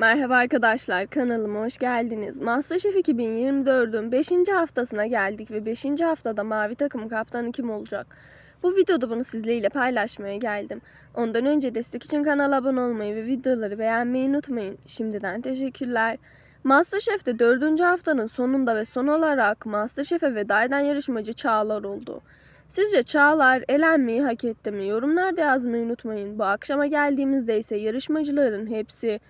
Merhaba arkadaşlar kanalıma hoş geldiniz. Masterchef 2024'ün 5. haftasına geldik ve 5. haftada mavi takım kaptanı kim olacak? Bu videoda bunu sizlerle paylaşmaya geldim. Ondan önce destek için kanala abone olmayı ve videoları beğenmeyi unutmayın. Şimdiden teşekkürler. Masterchef'te 4. haftanın sonunda ve son olarak Masterchef'e veda eden yarışmacı Çağlar oldu. Sizce Çağlar elenmeyi hak etti mi? Yorumlarda yazmayı unutmayın. Bu akşama geldiğimizde ise yarışmacıların hepsi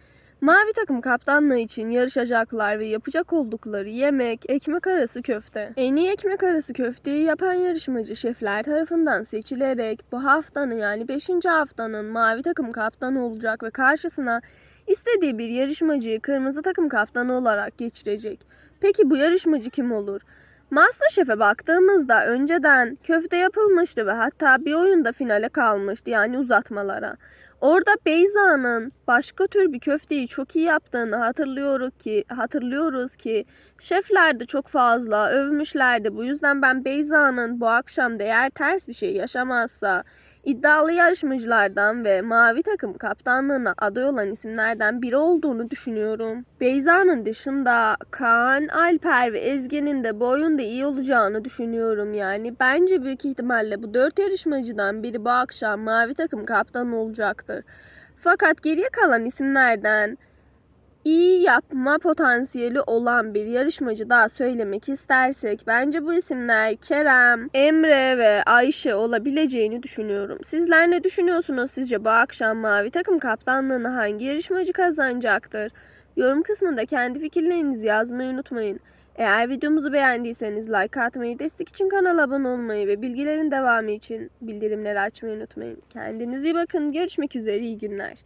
Mavi takım kaptanlığı için yarışacaklar ve yapacak oldukları yemek ekmek arası köfte. En iyi ekmek arası köfteyi yapan yarışmacı şefler tarafından seçilerek bu haftanın yani 5. haftanın mavi takım kaptanı olacak ve karşısına istediği bir yarışmacıyı kırmızı takım kaptanı olarak geçirecek. Peki bu yarışmacı kim olur? Masterchef'e baktığımızda önceden köfte yapılmıştı ve hatta bir oyunda finale kalmıştı yani uzatmalara. Orada Beyza'nın başka tür bir köfteyi çok iyi yaptığını hatırlıyoruz ki hatırlıyoruz ki şefler de çok fazla övmüşlerdi. Bu yüzden ben Beyza'nın bu akşam da eğer ters bir şey yaşamazsa iddialı yarışmacılardan ve mavi takım kaptanlığına aday olan isimlerden biri olduğunu düşünüyorum. Beyza'nın dışında Kaan, Alper ve Ezgi'nin de bu oyunda iyi olacağını düşünüyorum yani. Bence büyük ihtimalle bu dört yarışmacıdan biri bu akşam mavi takım kaptanı olacaktır. Fakat geriye kalan isimlerden iyi yapma potansiyeli olan bir yarışmacı daha söylemek istersek bence bu isimler Kerem, Emre ve Ayşe olabileceğini düşünüyorum. Sizler ne düşünüyorsunuz? Sizce bu akşam mavi takım kaptanlığını hangi yarışmacı kazanacaktır? Yorum kısmında kendi fikirlerinizi yazmayı unutmayın. Eğer videomuzu beğendiyseniz like atmayı, destek için kanala abone olmayı ve bilgilerin devamı için bildirimleri açmayı unutmayın. Kendinize iyi bakın. Görüşmek üzere. iyi günler.